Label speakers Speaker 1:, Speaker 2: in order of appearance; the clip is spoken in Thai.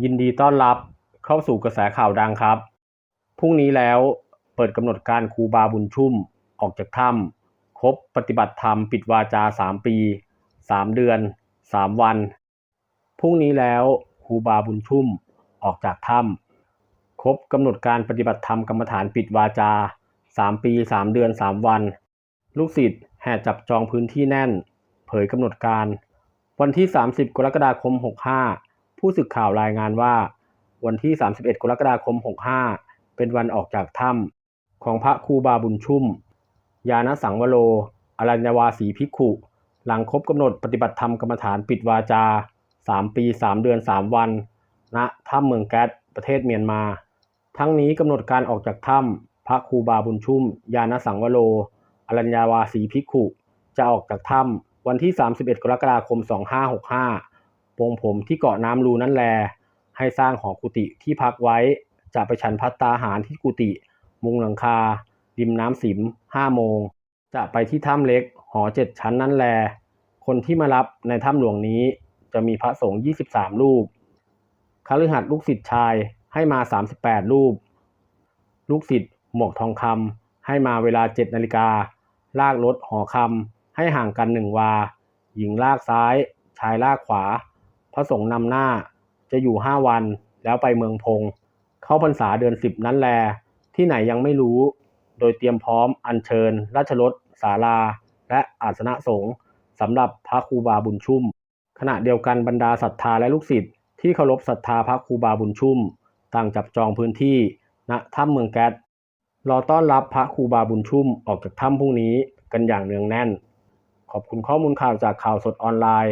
Speaker 1: ยินดีต้อนรับเข้าสู่กระแสข่าวดังครับ พรุ่งนี้แล้วเปิดกำหนดการครูบาบุญชุ่มออกจากถ้ำครบปฏิบัติธรรมปิดวาจาสามปีสามเดือนสามวัน พรุ่งนี้แล้วครูบาบุญชุ่มออกจากถ้ำครบกำหนดการปฏิบัติธรรมกรรมฐานปิดวาจาสามปีสามเดือนสามวัน ลูกศิษย์แห่จับจองพื้นที่แน่น เผยกำหนดการ วันที่ 30 กรกฎาคม 65 ผู้สื่อข่าวรายงานว่า วันที่ 31 กรกฎาคม 65 เป็นวันออกจากถ้ำของพระครูบาบุญชุ่ม ยานสังวโร อรัญญวาสีภิกขุ หลังครบกำหนดปฏิบัติธรรมกรรมฐานปิดวาจา 3 ปี 3 เดือน 3 วัน ณถ้ำเมืองแก๊สประเทศเมียนมา ทั้งนี้กำหนดการออกจากถ้ำพระครูบาบุญชุ่ม ยานสังวโร อรัญญาวาสีภิกขุ จะออกจากถ้ำวันที่ 31 กรกฎาคม 2565 ปรงผมที่เกาะน้ำรูนั่นแล ให้สร้างหอกุฏิที่พักไว้ จะไปฉันพัตตาหารที่กุฏิมุงหลังคา ริมน้ำสิม5โมง จะไปที่ถ้ำเล็ก หอ7ชั้นนั่นแล คนที่มารับในถ้ำหลวงนี้ จะมีพระสงฆ์23รูปคฤหัสถ์ลูกศิษย์ชายให้มา38รูป ลูกศิษย์หมวกทองคำให้มาเวลา7นาฬิกา ลากรถหอคำให้ห่างกันหนึ่งวา หญิงลากซ้าย ชายลากขวา พระสงฆ์นำหน้าจะอยู่ห้าวันแล้วไปเมืองพง เข้าพรรษาเดือนสิบนั้นแล ที่ไหนยังไม่รู้ โดยเตรียมพร้อมอัญเชิญ ราชรถศาลา และอาสนะสงฆ์สำหรับพระครูบาบุญชุ่ม ขณะเดียวกันบรรดาศรัทธาและลูกศิษย์ที่เคารพศรัทธาพระครูบาบุญชุ่ม ต่างจับจองพื้นที่ณถ้ำเมืองแก๊สรอต้อนรับพระครูบาบุญชุ่มออกจากถ้ำพรุ่งนี้กันอย่างเนืองแน่น ขอบคุณข้อมูลข่าวจากข่าวสดออนไลน์